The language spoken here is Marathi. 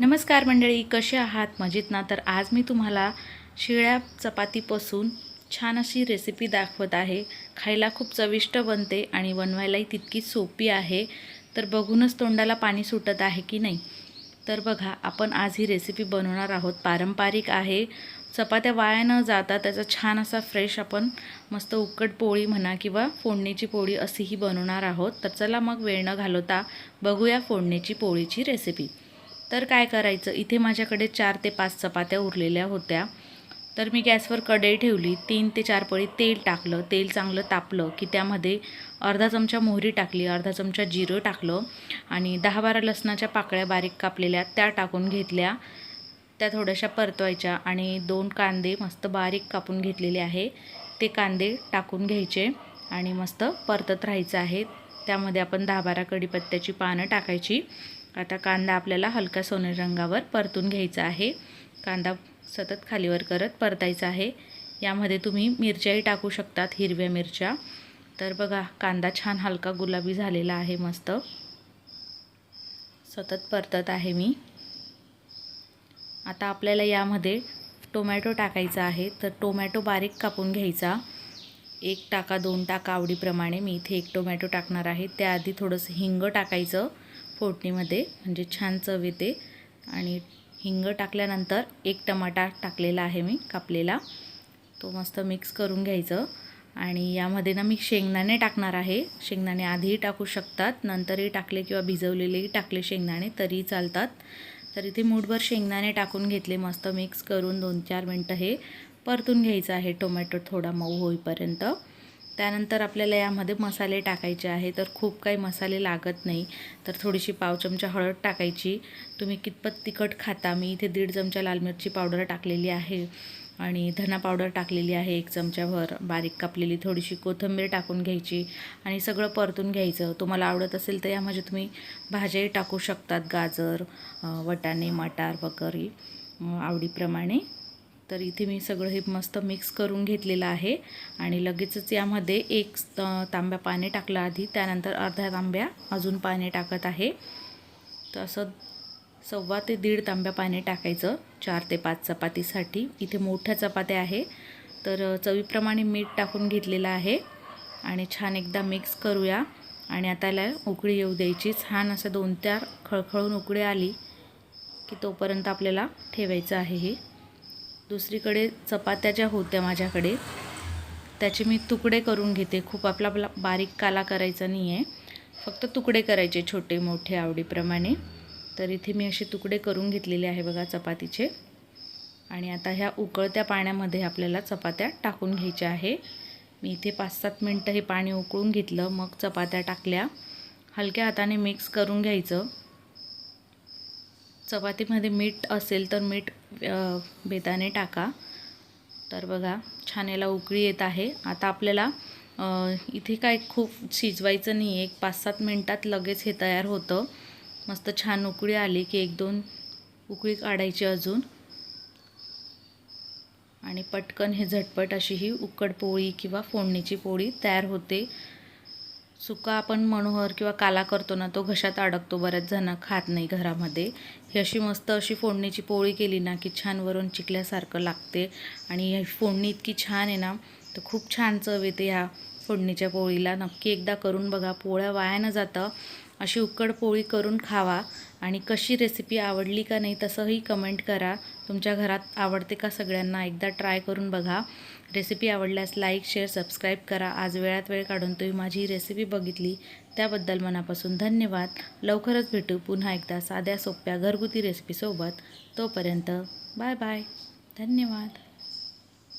नमस्कार मंडळी कसे आहात? मजेत ना? तर आज मी तुम्हाला शिळ्या चपातीपासून छान अशी रेसिपी दाखवत आहे. खायला खूप चविष्ट बनते आणि बनवायलाही तितकी सोपी आहे. तर बघूनच तोंडाला पाणी सुटत आहे की नाही? तर बघा आपण आज ही रेसिपी बनवणार आहोत. पारंपरिक आहे. चपात्या वाया न जाता त्याचा छान असा फ्रेश आपण मस्त उकट पोळी म्हणा किंवा फोडणीची पोळी अशीही बनवणार आहोत. तर चला मग वेळ न घालवता बघूया फोडणीची पोळीची रेसिपी तर काय करायचं? इथे माझ्याकडे चार ते पाच चपात्या उरलेल्या होत्या. तर मी गॅसवर कढई ठेवली. तीन ते चार पळी तेल टाकलं. तेल चांगलं तापलं की त्यामध्ये अर्धा चमचा मोहरी टाकली अर्धा चमचा जिरं टाकलं आणि दहा बारा लसणाच्या पाकळ्या बारीक कापलेल्या त्या टाकून घेतल्या. त्या थोड्याशा परतवायच्या आणि दोन कांदे मस्त बारीक कापून घेतलेले आहे. ते कांदे टाकून घ्यायचे आणि मस्त परतत राहायचं आहे. त्यामध्ये आपण दहा बारा कढीपत्त्याची पानं टाकायची. आता कांदा आपल्याला हलका सोनेरी रंगावर परतून घ्यायचा आहे. कांदा सतत खालीवर करत परतायचा आहे. यामध्ये तुम्ही मिरच्याही टाकू शकतात हिरव्या मिरच्या. तर बघा कांदा छान हलका गुलाबी झालेला आहे मस्त. सतत परतत आहे मी. आता आपल्याला यामध्ये टोमॅटो टाकायचा आहे. तर टोमॅटो बारीक कापून घ्यायचा. एक टाका दोन टाका आवडीप्रमाणे. मी इथे एक टोमॅटो टाकणार आहे. त्याआधी थोडंसं हिंग टाकायचं. फोडणीमध्ये म्हणजे छान चव येते. आणि हिंग टाकल्यानंतर एक टमाटा टाकलेला आहे मी कापलेला. तो मस्त मिक्स करून घ्यायचं. आणि यामध्ये ना मी शेंगदाणे टाकणार आहे. शेंगदाणे आधीही टाकू शकतात. नंतरही टाकले किंवा भिजवलेलेही टाकले शेंगदाणे तरी चालतात. तर इथे मूठभर शेंगदाणे टाकून घेतले. मस्त मिक्स करून दोन चार मिनटं हे परतून घ्यायचं आहे. टोमॅटो थोडा मऊ होईपर्यंत. त्यानंतर आपल्याला यामध्ये मसाले टाकायचे आहे. तर खूप काही मसाले लागत नाही. तर थोडीशी पाव चमचा हळद टाकायची. तुम्ही कितपत तिखट खाता मी इथे दीड चमचा लाल मिरची पावडर टाकलेली आहे. आणि धना पावडर टाकलेली आहे एक चमच्याभर. बारीक कापलेली थोडीशी कोथिंबीर टाकून घ्यायची आणि सगळं परतून घ्यायचं. तुम्हाला आवडत असेल तर यामध्ये तुम्ही भाज्याही टाकू शकतात. गाजर वटाणे मटार वगैरे आवडीप्रमाणे तर इथे मी सगळं हे मस्त मिक्स करून घेतलेलं आहे. आणि लगेचच यामध्ये एक तांब्या पाणी टाकलं आधी. त्यानंतर अर्ध्या तांब्या अजून पाणी टाकत आहे. तर असं सव्वा ते दीड तांब्या पाणी टाकायचं चार ते पाच चपातीसाठी. इथे मोठ्या चपात्या आहे. तर चवीप्रमाणे मीठ टाकून घेतलेलं आहे. आणि छान एकदा मिक्स करूया. आणि आता याला उकळी येऊ द्यायची. छान असं दोन चार खळखळून उकळी आली की तोपर्यंत आपल्याला ठेवायचं आहे हे. दुसरीकडे चपात्या ज्या होत्या माझ्याकडे. त्याचे मी तुकडे करून घेते. खूप आपला आपला बारीक काला करायचा नाही आहे फक्त तुकडे करायचे छोटे मोठे आवडीप्रमाणे. तर इथे मी असे तुकडे करून घेतलेले आहे बघा चपातीचे. आणि आता ह्या उकळत्या पाण्यामध्ये आपल्याला चपात्या टाकून घ्यायच्या आहे. मी इथे पाच सात मिनटं हे पाणी उकळून घेतलं. मग चपात्या टाकल्या. हलक्या हाताने मिक्स करून घ्यायचं. चपातीमध्ये मीठ असेल तर मीठ बेताने टाका. तर बघा छान याला उकळी येत आहे. आता आपल्याला इथे काय खूप शिजवायचं नाही आहे एक पाच सात मिनटात लगेच हे तयार होतं. मस्त छान उकळी आली की एक दोन उकळी काढायची अजून. आणि पटकन हे झटपट अशी ही उकड पोळी किंवा फोडणीची पोळी तयार होते. सुका आपण मनोहर किंवा काला करतो ना तो घशात अडकतो बऱ्याच जण खात नाही घरामध्ये. ही अशी मस्त अशी फोडणीची पोळी केली ना की छान वरून चिकल्यासारखं लागते. आणि ही फोडणी इतकी छान आहे ना तर खूप छान चव येते ह्या फोडणीच्या पोळीला. नक्की एकदा करून बघा पोळ्या वाया न जातं अशी उकड पोळी करून खावा. आणि कशी रेसिपी आवडली का नाही तसंही कमेंट करा. तुमच्या घरात आवडते का सगळ्यांना? एकदा ट्राय करून बघा. रेसिपी आवडल्यास लाईक शेअर सबस्क्राईब करा. आज वेळात वेळ काढून तुम्ही माझी ही रेसिपी बघितली. त्याबद्दल मनापासून धन्यवाद. लवकरच भेटू पुन्हा एकदा साध्या सोप्या घरगुती रेसिपीसोबत तोपर्यंत बाय बाय धन्यवाद.